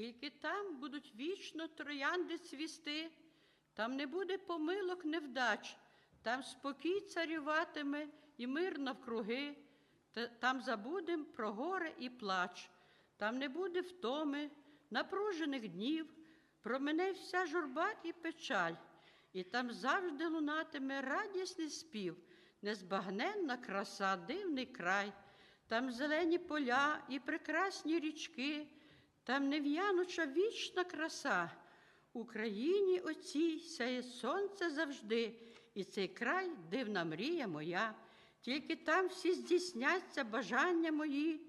Тільки там будуть вічно троянди цвісти, там не буде помилок невдач, там спокій царюватиме і мир навкруги, там забудем про горе і плач, там не буде втоми, напружених днів, промене вся журба і печаль, і там завжди лунатиме радісний спів, незбагненна краса, дивний край, там зелені поля і прекрасні річки, там нев'януча вічна краса. Україні оцій сяє сонце завжди, і цей край дивна мрія моя. Тільки там всі здійсняться бажання мої,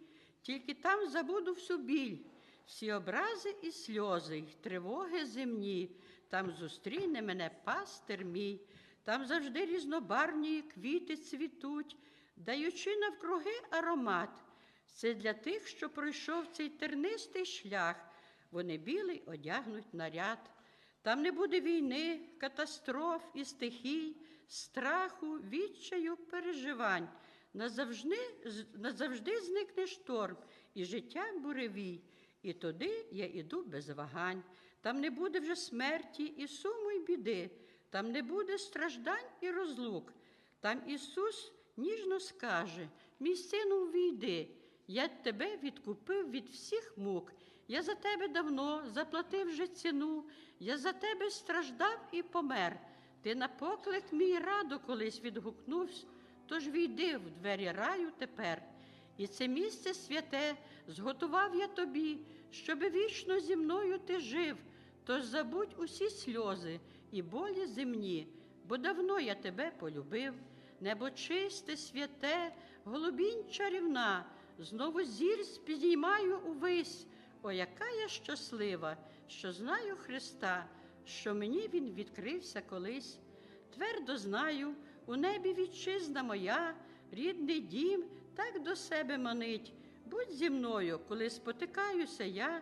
тільки там забуду всю біль, всі образи і сльози, й тривоги земні, там зустріне мене пастир мій, там завжди різнобарвні квіти цвітуть, даючи навкруги аромат. Це для тих, що пройшов цей тернистий шлях, вони білий одягнуть наряд. Там не буде війни, катастроф і стихій, страху, відчаю, переживань. Назавжди, назавжди зникне шторм і життя буревій. І туди я іду без вагань. Там не буде вже смерті і суму, і біди, там не буде страждань і розлук. Там Ісус ніжно скаже: мій сину, війди, я тебе відкупив від всіх мук. Я за тебе давно заплатив вже ціну, я за тебе страждав і помер. Ти на поклик мій радо колись відгукнувся, тож війди в двері раю тепер. І це місце святе зготував я тобі, щоби вічно зі мною ти жив. Тож забудь усі сльози і болі земні, бо давно я тебе полюбив. Небо чисте, святе, голубінь чарівна, знову зір підіймаю увесь. О, яка я щаслива, що знаю Христа, що мені Він відкрився колись. Твердо знаю, у небі вітчизна моя, рідний дім так до себе манить. Будь зі мною, коли спотикаюся я,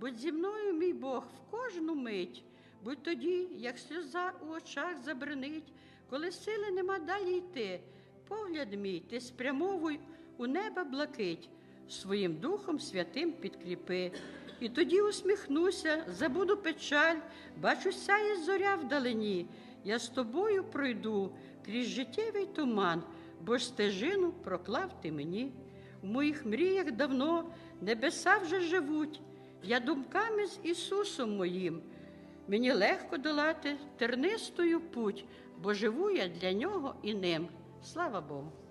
будь зі мною, мій Бог, в кожну мить. Будь тоді, як сльоза у очах забринить, коли сили нема далі йти. Погляд мій, ти спрямовуй у неба блакить, своїм Духом Святим підкріпи. І тоді усміхнуся, забуду печаль, бачу сяє зоря вдалині. Я з тобою пройду крізь життєвий туман, бо ж стежину проклав ти мені. В моїх мріях давно небеса вже живуть, я думками з Ісусом моїм. Мені легко долати тернистою путь, бо живу я для нього і ним. Слава Богу!